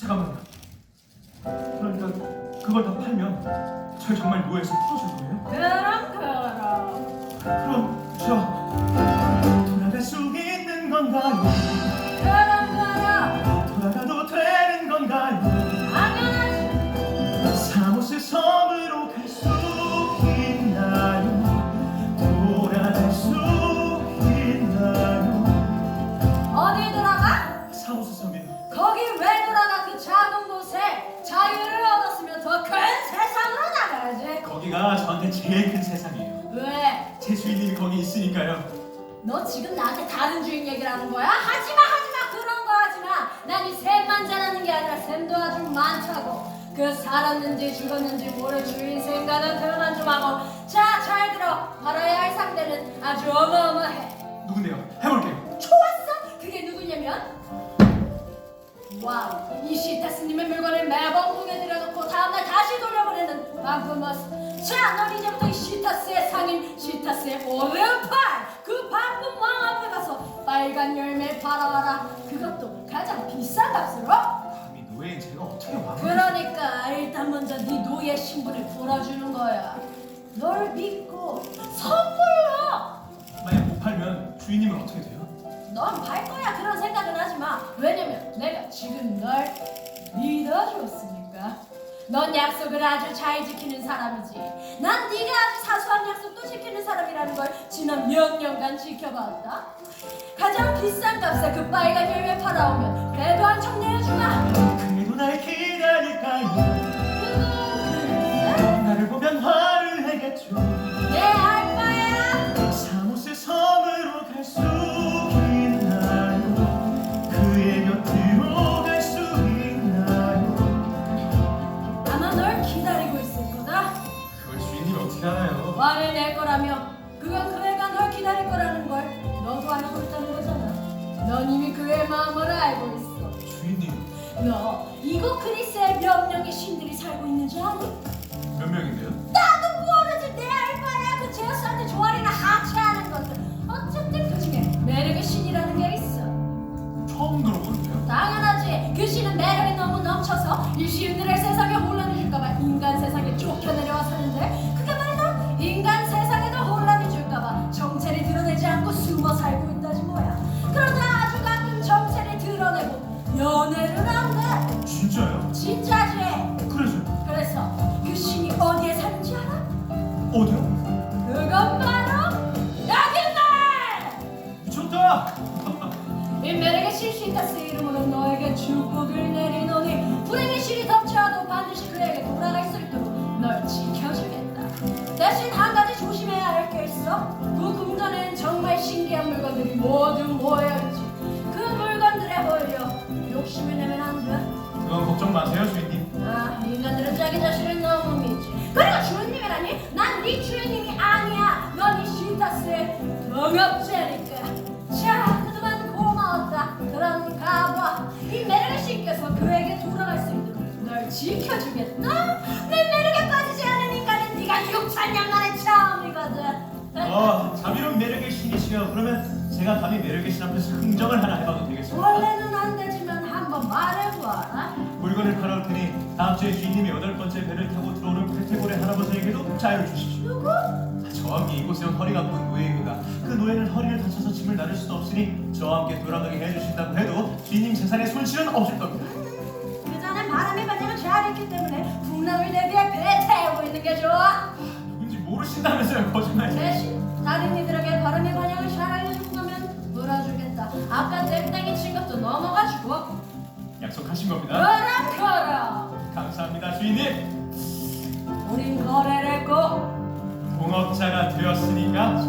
잠깐만요. 그러니까 그걸 다 팔면 저 정말 노예에서 풀어줄 거예요? 그럼 그럼 그럼 저 돌아갈 수 있는 건가요? 그럼 그럼 돌아가도 되는 건가요? 당연하지 사무실 섬으로 갈 수 있나요? 돌아갈 수 있나요? 어디 돌아가? 사무실 섬이요. 거기 왜 돌아가 그 작은 곳에 자유를 얻었으면 더 큰 세상으로 나가야지 거기가 저한테 제일 큰 세상이에요. 왜? 제 주인님이 거기 있으니까요. 너 지금 나한테 다른 주인 얘기를 하는 거야? 하지마 하지마 그런 거 하지마 난이 샘만 잘하는 게 아니라 샘도 아주 많다고 그 살았는지 죽었는지 모를 주인 생각은 그만 좀 하고 자 잘 들어 바라야 할 상대는 아주 어마어마해 누군데요? 해볼게요. 좋았어 그게 누구냐면 와우 이 시타스님의 물건을 매번 공에 들여놓고 다음날 다시 반품머스 자넌 이제부터 이 시타스의 상인 시타스의 오른팔 그 반품 왕 앞에 가서 빨간 열매 팔아와라. 그것도 가장 비싼 값으로. 감히 노예인 제가 어떻게 왕을 그러니까 일단 먼저 네 노예 신분을 풀어주는 거야. 널 믿고 선물로. 만약 못 팔면 주인님은 어떻게 돼요? 넌갈 거야. 그런 생각은 하지 마. 왜냐면 내가 지금 널 믿어줬으니까. 넌 약속을 아주 잘 지키는 사람이지. 난 네가 아주 사소한 약속도 지키는 사람이라는 걸 지난 몇 년간 지켜봤다. 가장 비싼 값에 그 빨간 열매 팔아오면 그래도 한척 내어주마. 넌 이미 그의 마음을 알고 있어 주인님 너 이곳 그리스에 몇 명의 신들이 살고 있는지 아니? 몇 명인데요? 진짜요? 진짜지 그래서 그래서 그 신이 어디에 사는지 알아? 어디요? 그건 바로 여긴데 미쳤다! 이 매력의 실시타스 이름으로 너에게 축복을 내리노니 불행의 실이 덮쳐도 반드시 그에게 돌아갈 수 있도록 널 지켜주겠다 대신 한 가지 조심해야 할 게 있어 그 궁전에는 정말 신기한 물건들이 모두 모여있지 그 물건들에 홀려 욕심을 내면 안 돼 난네 주인님이 아니야. 넌이 시타스의 동업자니까. 자, 그동안 고마웠다. 그럼 가봐. 이 매력의 신께서 그에게 돌아갈 수 있도록 널 지켜주겠다. 내 매력에 빠지지 인간은 네가 6천 년 만에 처음이거든. 아 자비로운 매력의 신이시여 그러면 제가 감히 매력의 신 앞에서 흥정을 하나 해봐도 되겠습니까? 원래는 안 되지만 한번 말해봐. 물건을 팔아올 테니 다음 주에 주인님이 여덟 번째 배를 타고 들어오는 할아버지에게도 자유를 주십시오 누구? 저와 함께 이곳에 온 허리가 아픈 노예이구나 그 노예는 허리를 다쳐서 짐을 나를 수도 없으니 저와 함께 돌아가게 해주신다고 해도 주인님 재산에 손실은 없을 겁니다 그 전에 바람이 반영을 잘 했기 때문에 풍랑을 대비해 배 태우고 있는 게 좋아. 누군지 모르신다면서요 거짓말 대신 다른 이들에게 바람의 반영을 잘 알려준 거면 놀아주겠다. 아까 땡땡이 친 것도 넘어가지고. 약속하신 겁니다 그럼 그럼. 감사합니다 주인님 우린 거래를 했고. 동업자가 되었으니까